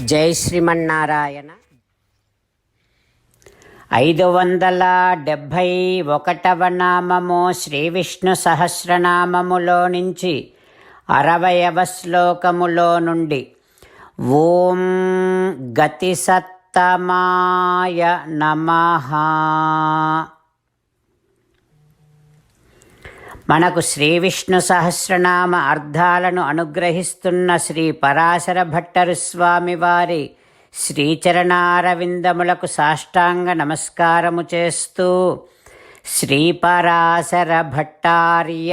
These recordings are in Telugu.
జై శ్రీమన్నారాయణ. ఐదు వందల డెబ్భై ఒకటవ నామము శ్రీ విష్ణు సహస్రనామములో నుంచి అరవయవ శ్లోకములో నుండి ఓం గతిసత్తమాయ నమహా మనకు శ్రీ విష్ణు సహస్రనామ అర్థాలను అనుగ్రహిస్తున్న శ్రీ పరాశర భట్టరు స్వామి వారి శ్రీచరణారవిందములకు సాష్టాంగ నమస్కారము చేస్తూ శ్రీపరాశర భట్టార్య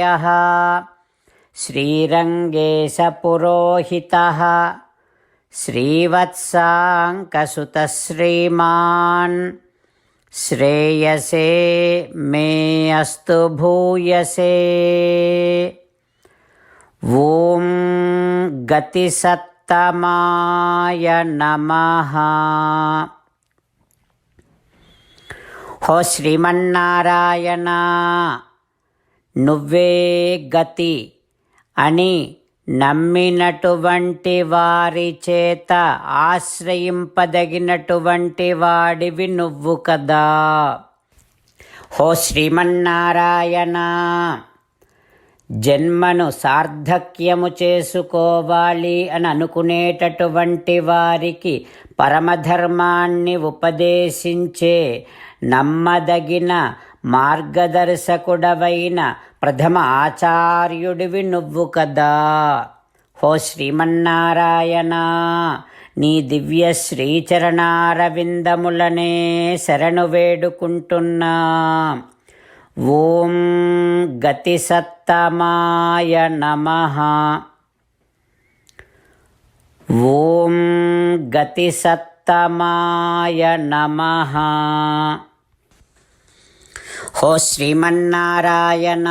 శ్రీరంగేశ పురోహిత శ్రీవత్సాంకసుత శ్రీమాన్ శ్రేయసే మే అస్తు భూయసే. ఓం గతి సత్తమాయ నమ. హో శ్రీమన్నారాయణ నువ్వే గతి అని నమ్మినటువంటి వారి చేత ఆశ్రయింపదగినటువంటి వాడివి నువ్వు కదా. హో శ్రీమన్నారాయణ జన్మను సార్థక్యము చేసుకోవాలి అని అనుకునేటటువంటి వారికి పరమధర్మాన్ని ఉపదేశించే నమ్మదగిన మార్గదర్శకుడవైన ప్రథమ ఆచార్యుడివి నువ్వు కదా. హో శ్రీమన్నారాయణ నీ దివ్య శ్రీచరణారవిందములనే శరణు వేడుకుంటున్నా. ఓం గతిసత్తమాయ నమ. ఓం గతిసత్తమాయ నమ. హో శ్రీమన్నారాయణ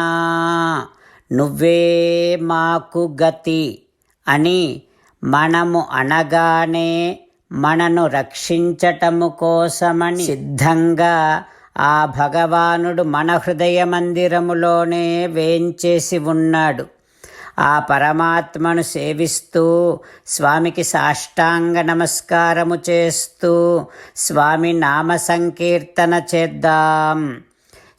నువ్వే మాకు గతి అని మనము అనగానే మనను రక్షించటము కోసమని సిద్ధంగా ఆ భగవానుడు మన హృదయ మందిరములోనే వేంచేసి ఉన్నాడు. ఆ పరమాత్మను సేవిస్తూ స్వామికి సాష్టాంగ నమస్కారము చేస్తూ స్వామి నామ సంకీర్తన చేద్దాం.